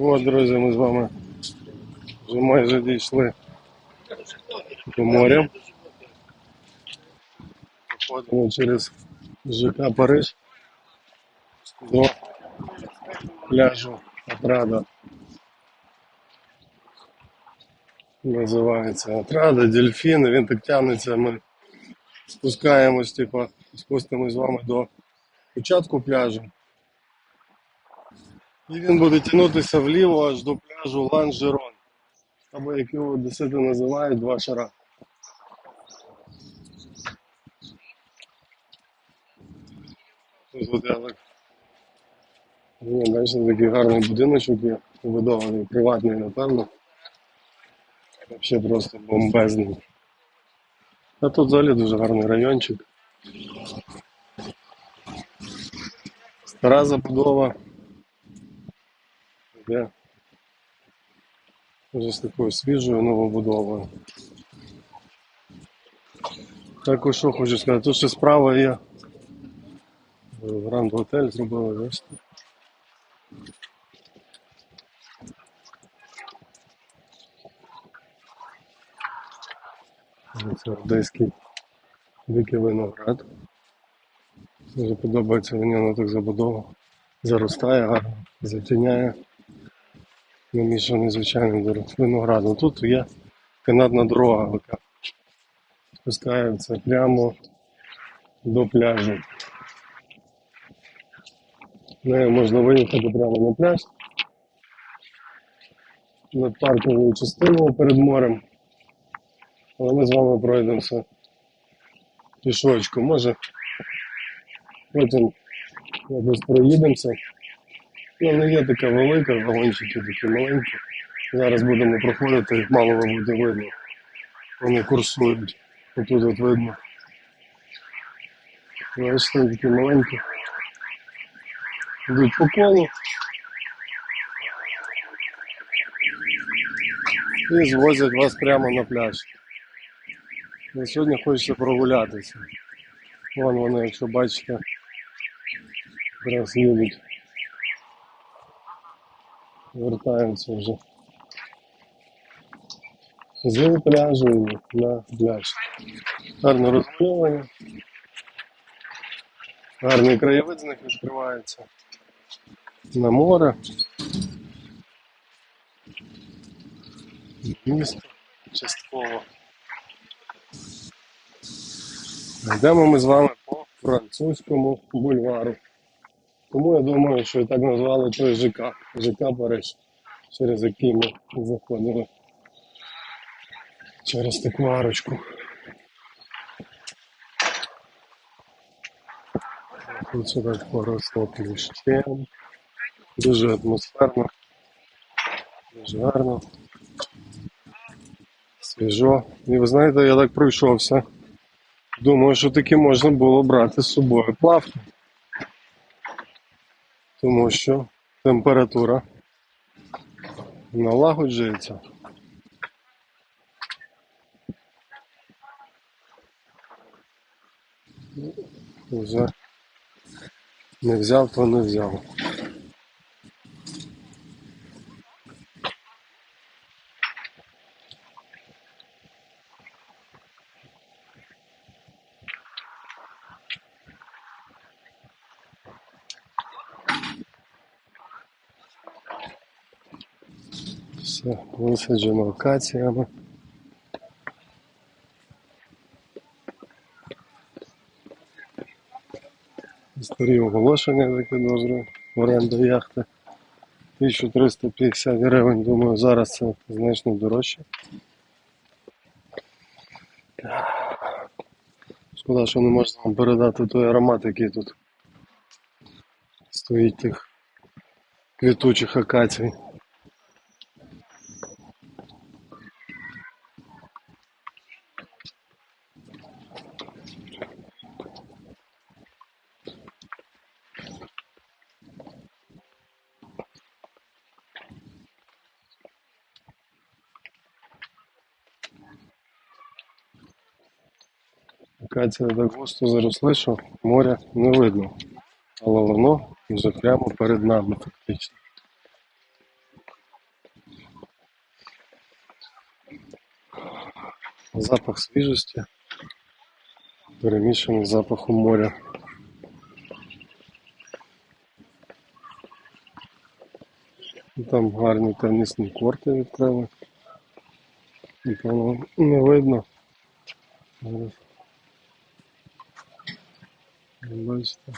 От, друзі, ми з вами вже майже дійшли до моря. Проходимо через ЖК Париж до пляжу Отрада. Називається Отрада, дельфіни, він так тягнеться, ми спускаємось, типу, спустимось з вами до початку пляжу. І він буде тягнутися вліво аж до пляжу Ланжерон. Або як його одесити називають, два шара. Тут от я так. Бачите, такий гарний будиночок є, побудований, приватний, напевно. Взагалі просто бомбезний. А тут взагалі дуже гарний райончик. Стара забудова. Де вже з такою свіжою новобудовою. Також що хочу сказати, тут ще справа є. Гранд готель зробили, бачите. Це одеський дикий виноград. Дуже подобається мені воно так забудова. Заростає гарно, затіняє. Намішаний звичайним дор- виноградом. Тут є канатна дорога, яка спускається прямо до пляжу. Нею можна виїхати прямо на пляж. Над парковою частиною перед морем. Але ми з вами пройдемося пішочком. Може потім якось проїдемося. Ну, не є така велика, вагончики такі маленькі. Зараз будемо проходити, їх мало би буде видно. Вони курсують. Отут от видно. Бачите, такі маленькі. Йдуть по колу. І звозять вас прямо на пляж. І сьогодні хочеться прогулятися. Вон вони, якщо бачите, якраз їдуть. Вертаємося вже з пляжу на пляж. Гарне розмальовування. Гарний краєвид з них відкривається. На море. Місто частково. Йдемо ми з вами по французькому бульвару. Тому я думаю, що так назвали той ЖК. ЖК Париж, через який ми заходили через таку арочку. Тут так поросло плющем. Дуже атмосферно, дуже гарно, свіжо. І ви знаєте, я так пройшовся. Думаю, що таки можна було брати з собою плавки. Тому що температура налагоджується. Вже не взяв, то не взяв. Все висаджено акаціями. Старі оголошення таке підозрюю. Оренда яхти. 1350 гривень, думаю, зараз це значно дорожче. Шкода, що не можна вам передати той аромат, який тут стоїть тих квітучих акацій. Акація так густо заросли, що моря не видно, але воно вже прямо перед нами фактично. Запах свіжості перемішаний з запахом моря. Там гарні тенісні корти відкрили. Напевно, не видно. Бачите.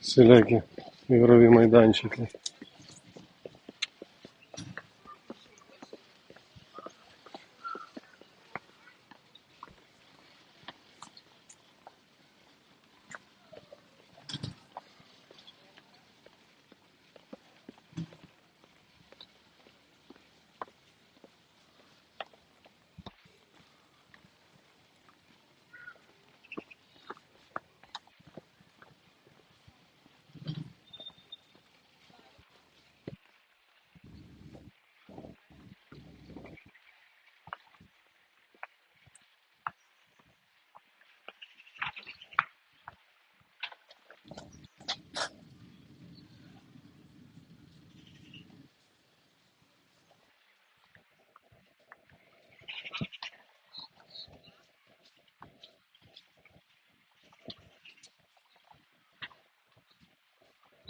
Всілякі ігрові майданчики.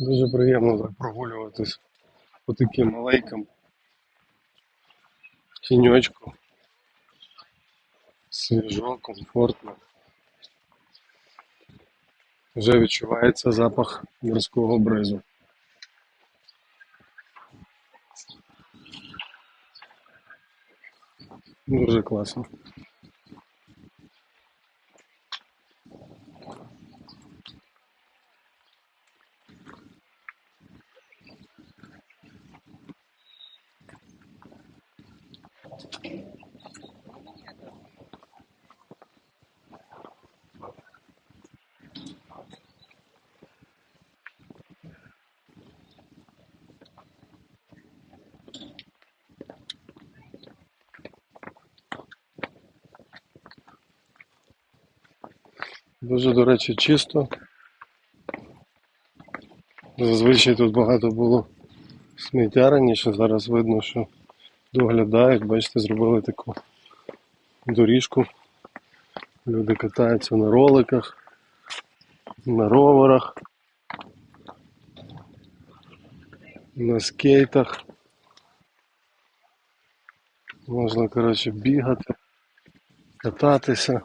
Дуже приємно так прогулюватись по таким алейкам. В тіньочку. Свіжо, комфортно. Вже відчувається запах морського бризу. Дуже класно. Дуже, до речі, чисто. Зазвичай тут багато було сміття раніше, зараз видно, що доглядають, бачите, зробили таку доріжку. Люди катаються на роликах, на роверах, на скейтах. Можна, коротше, бігати, кататися.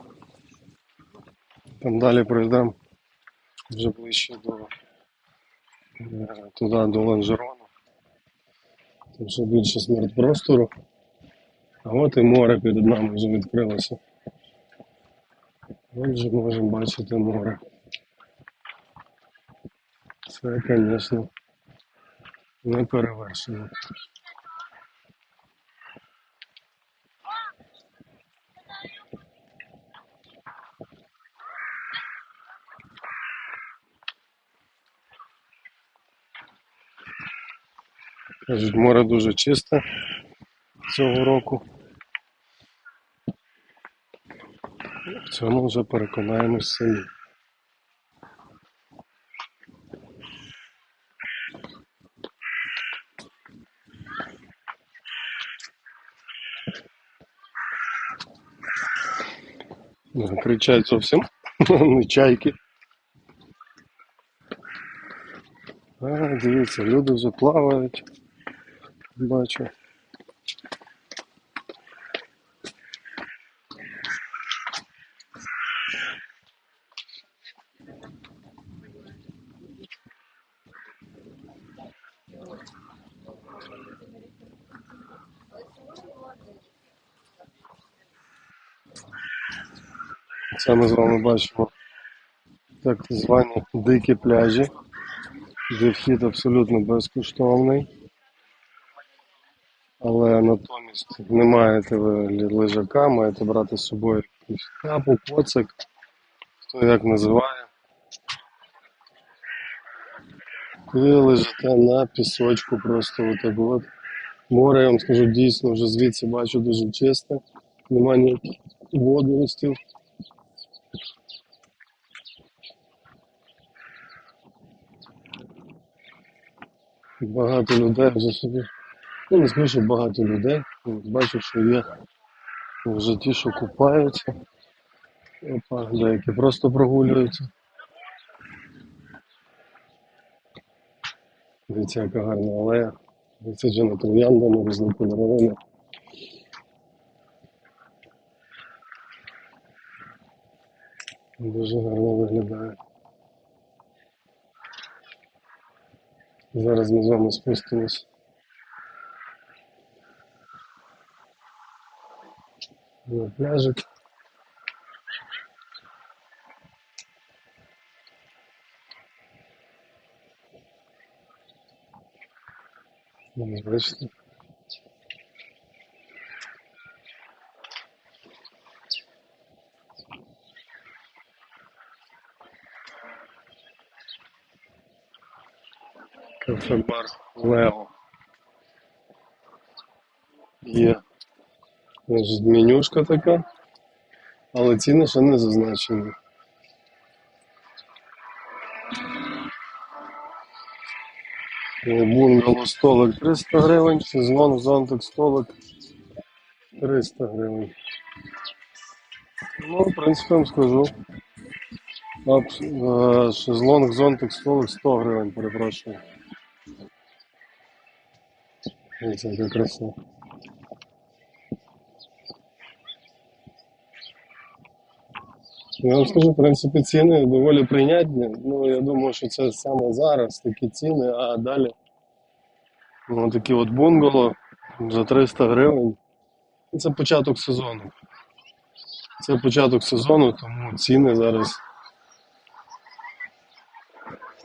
Там далі пройдемо вже ближче до е, туди, до Ланжерону. Ще більше смерть простору. А от і море перед нами вже відкрилося. Ми вже можемо бачити море. Це, звісно, не перевершено. Кажуть, море дуже чисте цього року. В цьому вже переконаємось самі. Ну, Кричать зовсім не чайки. А, дивіться, люди вже плавають. Бачу. Це ми з вами бачимо так звані дикі пляжі, де вхід абсолютно безкоштовний. Але натомість не маєте ви лежака, маєте брати з собою якусь капу, коцик, хто як називає. Ви лежите на пісочку просто отак от. Море, я вам скажу, дійсно вже звідси бачу дуже чисте, немає ніяких водоростів. Багато людей вже собі. Ну, не скажу, що багато людей. Бачу, що є вже ті, що купаються. Опа, деякі просто прогулюються. Дивіться, яка гарна алея. Висаджена трояндами різнокольоровими. Дуже гарно виглядає. Зараз ми з вами спустимось. На пляжик. Ось Бачите? Кафе-бар Лео. Є значить, менюшка така, але ціни ще не зазначені. Бунгало столик 300 гривень, сезон зонтик столик 300 гривень. Ну, в принципі, вам скажу. Е, Шезлонг, зонтик, столик 100 гривень, перепрошую. Яка краса. Я вам скажу, в принципі, ціни доволі прийнятні. Ну, я думаю, що це саме зараз такі ціни, а далі ну, такі от бунгало за 300 гривень. Це початок сезону. Це початок сезону, тому ціни зараз.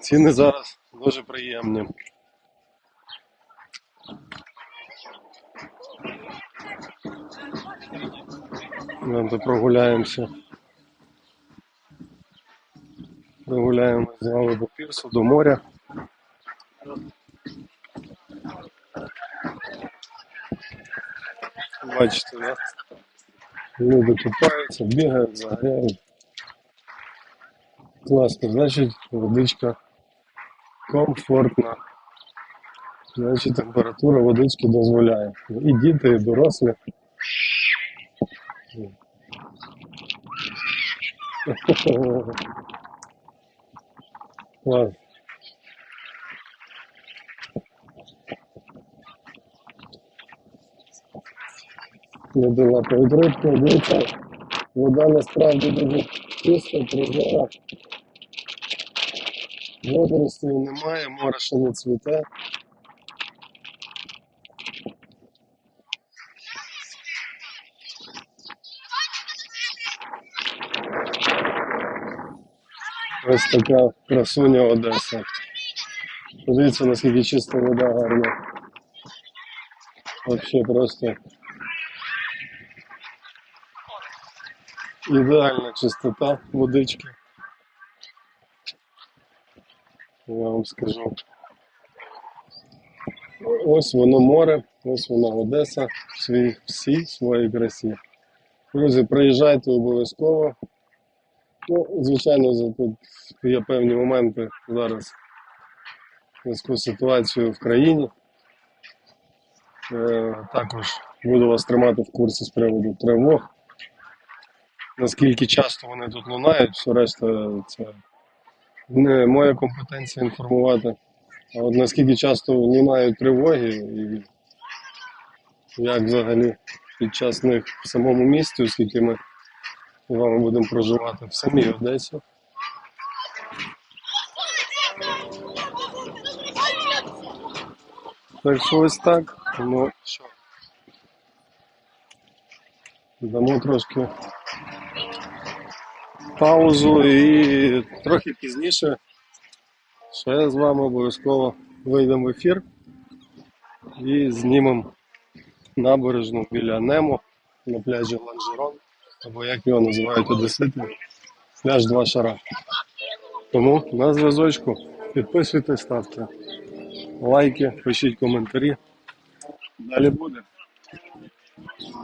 Ціни зараз дуже приємні. Прогуляємося. Прогуляємо з вами до пірсу, до моря. Бачите, да? Люди купаються, бігають, загоряють. Класно, значить водичка комфортна. Значить температура водички дозволяє. І діти, і дорослі. Клас. Люди лапають рибку, дивіться, вода насправді дуже чиста, прозора. Водоростей немає, море ще не цвіте. Ось така красуня Одеса. Подивіться, наскільки чиста вода гарна. Вообще просто ідеальна чистота водички. Я вам скажу. Ось воно море, ось вона Одеса в всій своїй красі. Друзі, приїжджайте обов'язково. Ну, звичайно, тут є певні моменти зараз в зв'язку з ситуацією в країні. Е, також буду вас тримати в курсі з приводу тривог. Наскільки часто вони тут лунають, все решта це не моя компетенція інформувати. А от наскільки часто лунають тривоги і як взагалі під час них в самому місті, оскільки ми з вами будемо проживати в самій Одесі. Так що ось так. Ну що. Дамо трошки паузу і трохи пізніше ще з вами обов'язково вийдемо в ефір і знімемо набережну біля Немо на пляжі Ланжерон, або як його називають одесити, пляж Два Шара. Тому на зв'язочку підписуйтесь, ставте лайки, пишіть коментарі. Далі буде.